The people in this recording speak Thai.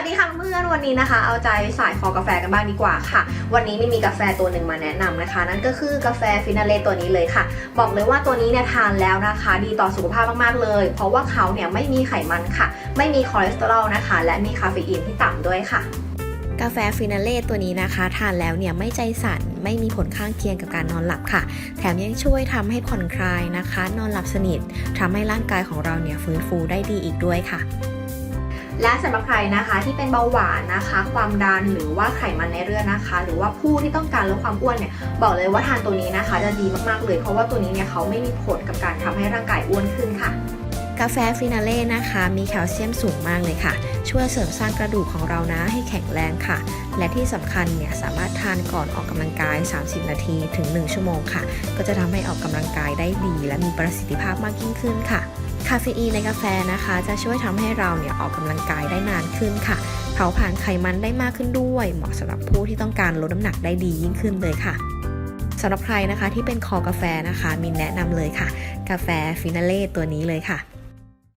วัสดีค่ะเพื่อนวันนี้นะคะ เอาใจสายคอกาแฟกันบ้างดีกว่าค่ะ วันนี้ไม่มีกาแฟตัวหนึ่งมาแนะนำนะคะ นั่นก็คือกาแฟฟินาเล่ตัวนี้เลยค่ะ บอกเลยว่าตัวนี้เนี่ยทานแล้วนะคะ ดีต่อสุขภาพมากๆเลย เพราะว่าเขาเนี่ยไม่มีไขมันค่ะ ไม่มีคอเลสเตอรอลนะคะ และมีคาเฟอีนที่ต่ำด้วยค่ะกาแฟฟินาเล่ตัวนี้นะคะ ทานแล้วเนี่ยไม่ใจสั่นไม่มีผลข้างเคียงกับการนอนหลับค่ะ แถมยังช่วยทำให้ผ่อนคลายนะคะ นอนหลับสนิททำให้ร่างกายของเราเนี่ยฟื้นฟูได้ดีอีกด้วยค่ะ และสำหรับใครนะคะที่เป็นเบาหวานนะคะ ความดันหรือว่าไขมันในเลือดนะคะ หรือว่าผู้ที่ต้องการลดความอ้วนเนี่ยบอกเลยว่าทานตัวนี้นะคะ จะดีมากๆเลย เพราะว่าตัวนี้เนี่ยเขาไม่มีผลกับการทำให้ร่างกายอ้วนขึ้นค่ะกาแฟฟินาเล่นะคะ มีแคลเซียมสูงมากเลยค่ะ ช่วยเสริมสร้างกระดูกของเรานะให้แข็งแรงค่ะ และที่สำคัญเนี่ยสามารถทานก่อนออกกำลังกาย 30 นาทีถึง 1 ชั่วโมงค่ะ ก็จะทำให้ออกกำลังกายได้ดี และมีประสิทธิภาพมากยิ่งขึ้นค่ะ คาเฟอีนในกาแฟนะคะ จะช่วยทำให้เราเนี่ยออกกำลังกายได้นานขึ้นค่ะ เผาผลาญไขมันได้มากขึ้นด้วย เหมาะสำหรับผู้ที่ต้องการลดน้ำหนักได้ดียิ่งขึ้นเลยค่ะสำหรับใครนะคะที่เป็นคอกาแฟนะคะ มีแนะนำเลยค่ะ กาแฟฟินาเล่ตัวนี้เลยค่ะ